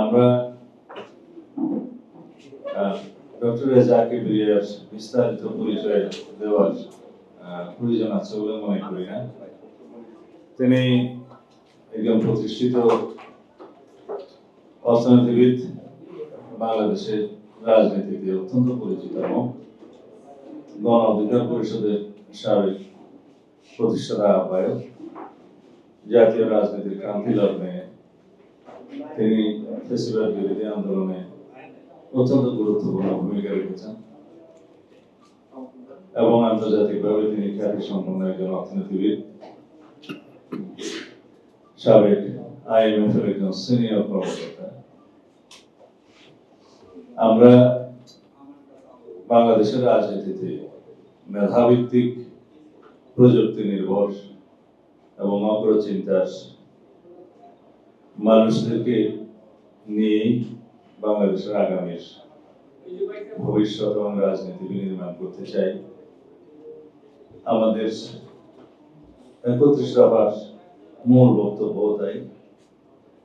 আমরা ডক্টর রেজা কিবরিয়ার বিস্তারিত পরিচয় দেওয়ার প্রয়োজন আছে বলে মনে করি না তিনি একজন প্রতিষ্ঠিত অর্থনীতিবিদ, বাংলাদেশের রাজনীতিতে অত্যন্ত পরিচিত এবং গণ অধিকার পরিষদের সাবেক প্রতিষ্ঠাতা আহ্বায়ক, জাতীয় রাজনীতির ক্রান্তি লগ্নে তিনি ফেসিবাদ বিরোধী আন্দোলনে অত্যন্ত গুরুত্বপূর্ণ ভূমিকা রেখেছেন। এবং আন্তর্জাতিকভাবে তিনি খ্যাতি সম্পন্ন একজন অর্থনীতিবিদ, সাবেক আইএমএফ এর একজন সিনিয়র কর্মকর্তা। আমরা বাংলাদেশের রাজনীতিতে মেধাভিত্তিক প্রযুক্তি নির্ভর এবং অগ্রচিন্তার মানুষদেরকে নিয়েই বাংলাদেশের আগামীর ভবিষ্যৎ এবং রাজনীতি বিনির্মাণ করতে চাই। আমাদের একত্রিশ দফার মূল বক্তব্য তাই।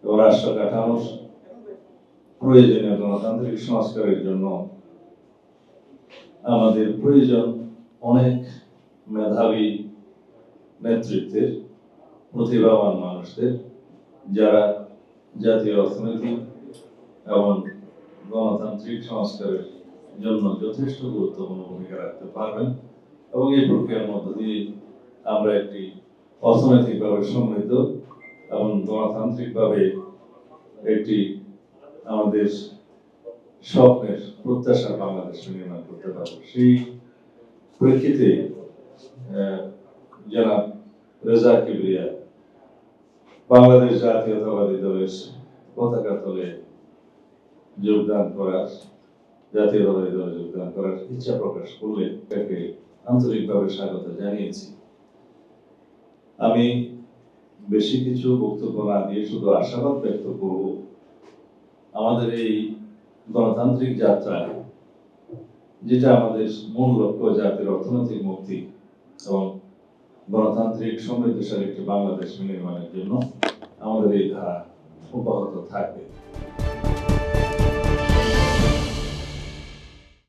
এবং রাষ্ট্র কাঠামোর প্রয়োজনীয় গণতান্ত্রিক সংস্কারের জন্য আমাদের প্রয়োজন অনেক মেধাবী নেতৃত্বের, প্রতিভাবান মানুষদের যারা জাতীয় অর্থনীতি এবং গণতান্ত্রিক সংস্কারের জন্য যথেষ্ট গুরুত্বপূর্ণ ভূমিকা রাখতে পারবেন এবং এই প্রক্রিয়ার মধ্য দিয়ে আমরা একটি অর্থনৈতিকভাবে সমৃদ্ধ এবং গণতান্ত্রিকভাবে একটি আমাদের স্বপ্নের প্রত্যাশার বাংলাদেশ নির্মাণ করতে পারব। সেই প্রেক্ষিতে জনাব রেজা কিবরিয়া বাংলাদেশ জাতীয়তাবাদী দলের পতাকা তলে যোগদান করার, জাতীয়তাবাদী দলে যোগদান করার ইচ্ছা প্রকাশ করলে তাকে আন্তরিকভাবে স্বাগত জানিয়েছি। আমি বেশি কিছু বক্তব্য না দিয়ে শুধু আশাবাদ ব্যক্ত করব, আমাদের এই গণতান্ত্রিক যাত্রায়, যেটা আমাদের মূল লক্ষ্য জাতির অর্থনৈতিক মুক্তি এবং গণতান্ত্রিক সমৃদ্ধশালী একটি বাংলাদেশ নির্মাণের জন্য আমাদের এই ধারা অব্যাহত থাকবে।